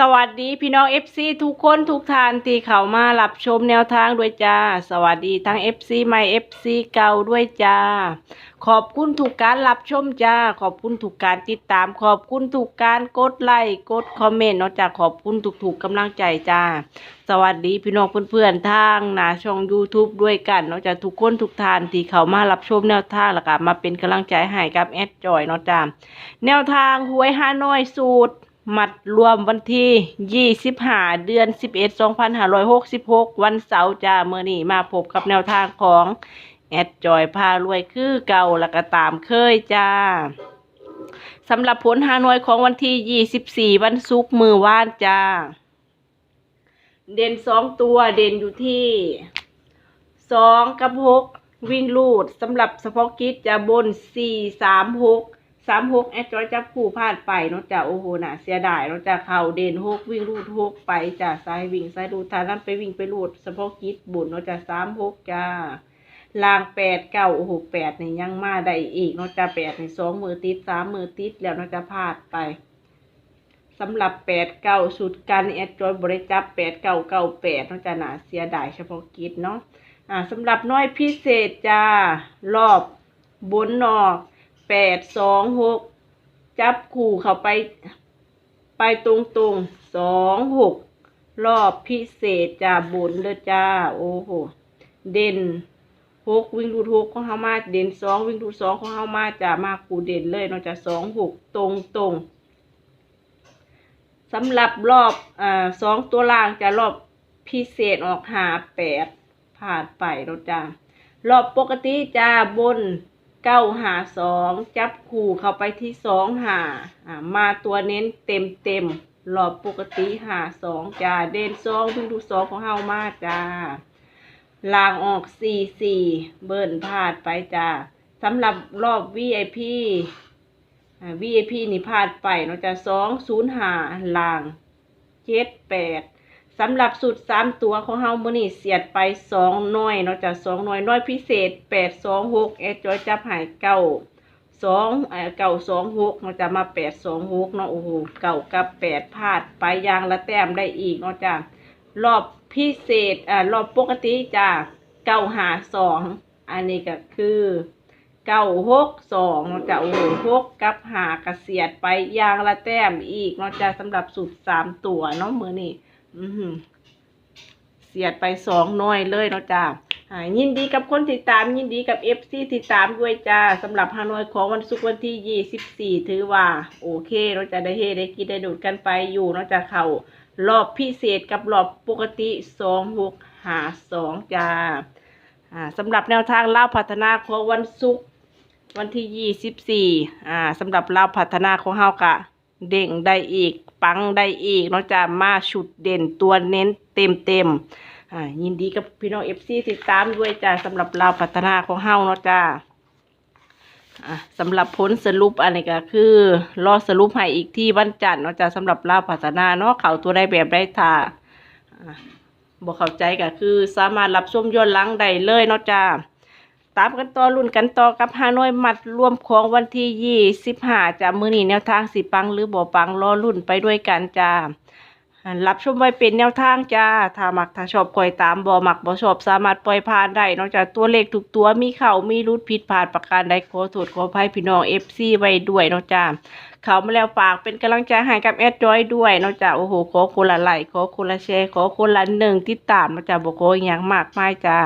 สวัสดีพี่น้อง FC ทุกคนทุกทานที่เข้ามารับชมแนวทางด้วยจ้า สวัสดีทั้ง FC ใหม่ FC เก่าด้วยจ้า ขอบคุณทุกการรับชมจ้า ขอบคุณทุกการติดตาม ขอบคุณทุกการกดไลค์กดคอมเมนต์เนาะจ้าขอบคุณทุกๆกกำลังใจจ้า สวัสดีพี่น้องเพื่อนๆทางนาช่อง YouTube ด้วยกันเนาะจ้าทุกคนทุกทานที่เข้ามารับชมแนวทางแล้วก็มาเป็นกำลังใจให้กับแอดจอยเนาะจ้าแนวทางหวยฮานอยสูตร มัดรวมวันที่ 25 เดือน 11 2566 วันเสาร์จ้าเมื่อนี้มาพบกับแนวทางของ แอดจอยพารวยคือเก่าแล้วก็ตามเคยจ้าสำหรับผลฮานอยของวันที่ 24 วันศุกร์มือว่านจ้า เด่นสองตัวเด่นอยู่ที่สองกับหกวิ่งลูดสำหรับเฉพาะกิจจะบนสี่สามหก สามหกแอดจอยจับคู่พลาดไปเนาะจ้ะโอ้โหน่ะเสียดายเนาะจ้ะเข่าเด่นหกวิ่งลูดหกไปจ้ะซ้ายวิ่งซ้ายลูดทางนั้นไปวิ่งไปลูดเฉพาะกิจบุญเนาะจ้ะสามหกจ้าลางแปดเก้าโอ้โหแปดนี่ยังมาได้อีกเนาะจ้ะแปดในสองมือติดสามมือติดแล้วเนาะจ้ะพลาดไปสำหรับแปดเก้าสุดกันแอดจอยบริจับแปดเก้าเก้าแปดเน้องจะหนาเสียดายเฉพาะกิจเนาะอ่าสำหรับน้อยพิเศษจ้ารอบบนนอก แปดสองหกจับคู่เข้าไป ไปตรงตรงสองหกรอบพิเศษจ้าบนเด้อจ้า โอ้โห เด่นหกวิ่งรูดหกของเฮามาเด่นสองวิ่งรูดสองของเฮามาจ้ามาคู่เด่นเลยนาะจ้าสองหกตรงตรงสำหรับรอบอ่าสองตัวล่างจะรอบพิเศษออกหาแปดผ่านไปเราจ้ารอบปกติจะบน เก้าหาสองจับคู่เข้าไปที่สองหาอ่ามาตัวเน้นเต็มเต็มรอบปกติหาสองจ้าเด่นสองวิ่งดูสองของเฮามาจ้าลางออกสี่สี่เบิ่นพลาดไปจ้าสำหรับรอบ VIP อ่า VIP นี่พลาดไปเนาะจะสองศูนย์หาลางเจ็ดแปด สำหรับสุดสามตัวของเฮามื่อนี่เสียดไปสองหน้อยเนาะจะสองหน้อยน้อยพิเศษแปดสองหกเอจอยจับหายเก้าสองเอ่าสองหกเนาะจะมาแปดสองหกเนาะโอ้โหเก้ากับแปดพลาดไปยางละแต้มได้อีกเนาะจ้ารอบพิเศษอ่ารอบปกติจ้าเก้าหาสองอันนี้ก็คือเก้าหกสองเนาะจะโอ้โหหกกับหากระเสียดไปยางละแต้มอีกเนาะจะสำหรับสูตรสามตัวเนาะมือนี่ อือเสียดไปสองน้อยเลยเนาะจ้ายินดีกับคนติดตาม ยินดีกับเอฟซีติดตามด้วยจ้าสำหรับฮานอยของวันศุกร์วันที่ยี่สิบสี่ถือว่า โอเค เราจะได้เฮได้กินได้ดูดกันไปอยู่เนาะจะเข้ารอบพิเศษกับรอบปกติสองหกหาสองจ้าสำหรับแนวทางเล่าพัฒนาของวันศุกร์วันที่ยี่สิบสี่สำหรับเราพัฒนาของเฮากะ เด่งได้อีก ปังได้อีกเนาะจ้ามาชุดเด่นตัวเน้นเต็มเต็มอ่ายินดีกับพี่น้องเอฟซีติดตามด้วยจ้าสำหรับเราพัฒนาของเฮาเนาะจ้าอ่าสำหรับผลสรุปอันนี้ก็คือ รอสรุปให้อีกที่วันจันทร์เนาะจ้าสำหรับเราพัฒนาเนาะเขาตัวได้แบบได้ท่าอ่าบอกเข้าใจก็คือสามารถรับชมย้อนหลังได้เลยเนาะจ้า ตามกันต่อรุ่นกันต่อกับฮานอยมัดรวมของวันที่ยี่สิบห้าจ้ามือนี้แนวทางสิปังหรือบ่อปังรอรุ่นไปด้วยกันจ้ารับชมไว้เป็นแนวทางจ้า ถ้ามักถ้าชอบคอยตามบ่มักบ่ชอบสามารถปล่อยผ่านได้ นอกจากตัวเลขทุกตัวมีเข่ามีรุดผิดพลาดประการใดขอโทษขออภัยพี่น้องเอฟซีไว้ด้วยนาะจ้าเขามาแล้วฝากเป็นกำลังใจให้กับแอดจอยด้วยนอกจากโอ้โหขอคนละไลค์ขอคนละแชร์ขอคนละหนึ่งติดตามนอกจากบอกโออย่างมากมายจ้า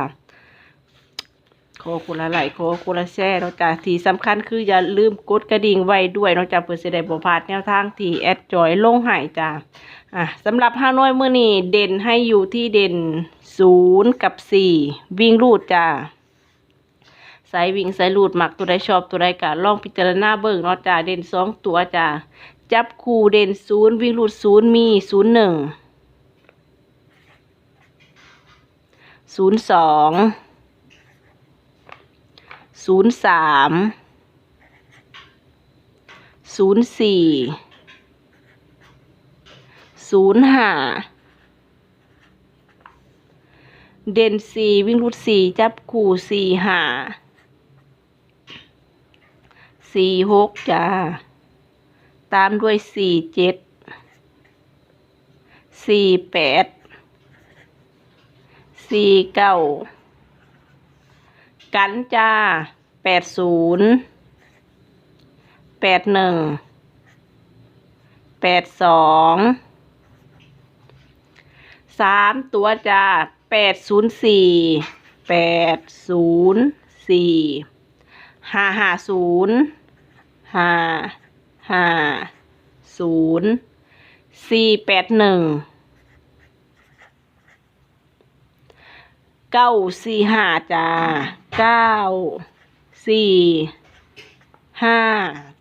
อคนละไลค์ขอคนละแชร์เนอกจากที่สำคัญคืออย่าลืมกดกระดิ่งไว้ด้วยเนอกจากเพื่อจะได้บ่พลาดแนวทางที่แอดจอยลงให้จ้าอะสำหรับฮานอยมื้อนี้เด่นให้อยู่ที่เด่นศูนย์กับสี่วิ่งรูดจ้าสายวิ่งสายลูดหมักตัวใดชอบตัวใดกะลองพิจารณาเบิ่งเนาะจ้าเด่นสองตัวจ้าจับคู่เด่นศูนย์วิ่งลูดศูนย์มีศูนย์หนึ่งศูนย์สอง ศูนย์สามศูนย์สี่ศูนย์ห้าเด่นสี่วิ่งลูดสี่จับคู่สี่ห้าสี่หกจ้า ตามด้วยสี่เจ็ดสี่แปดสี่เก้ากันจ้า แปดศูนย์แปดหนึ่งแปดสองสามตัวจ้าแปดศูนย์สี่แปดศูนย์สี่ห้าห้าศูนย์ห้าห้าศูนย์สี่แปดหนึ่งเก้าสี่ห้าจ้าเก้า สี่ห้า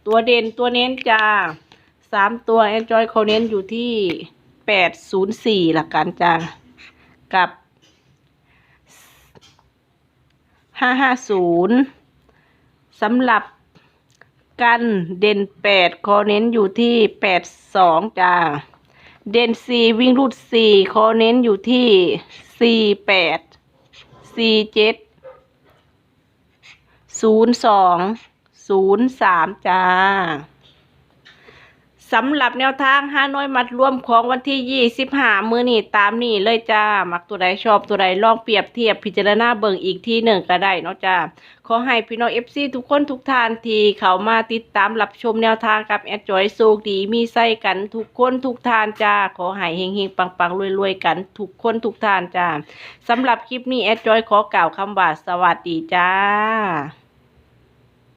ตัวเด่นตัวเน้นจ้าสามตัวแอนจอยเขาเน้นอยู่ที่แปดศูนย์สี่หละกันจ้ากับห้าห้าศูนย์สำหรับกันเด่นแปดคอเน้นอยู่ที่แปดสองจ้าเด่นสี่วิ่งรูดสี่คอเน้นอยู่ที่สี่แปดสี่เจ็ด ศูนย์สองศูนย์สามจ้าสำหรับแนวทางห้าน้อยมัดร่วมของวันที่ยี่สิบห้ามือนี่ตามนี่เลยจ้า มักตัวใดชอบตัวใดลองเปรียบเทียบพิจารณาเบิ่งอีกที่หนึ่งก็ได้เนาะจ้า ขอให้พี่น้องเอฟซีทุกคนทุกท่านที่เขามาติดตามรับชมแนวทางกับแอดจอยโชคดีมีไส้กันทุกคนทุกท่านจ้า ขอให้เฮงๆปังๆรวยๆกันทุกคนทุกท่านจ้าสำหรับคลิปนี้แอดจอยขอกล่าวคำว่าสวัสดีจ้า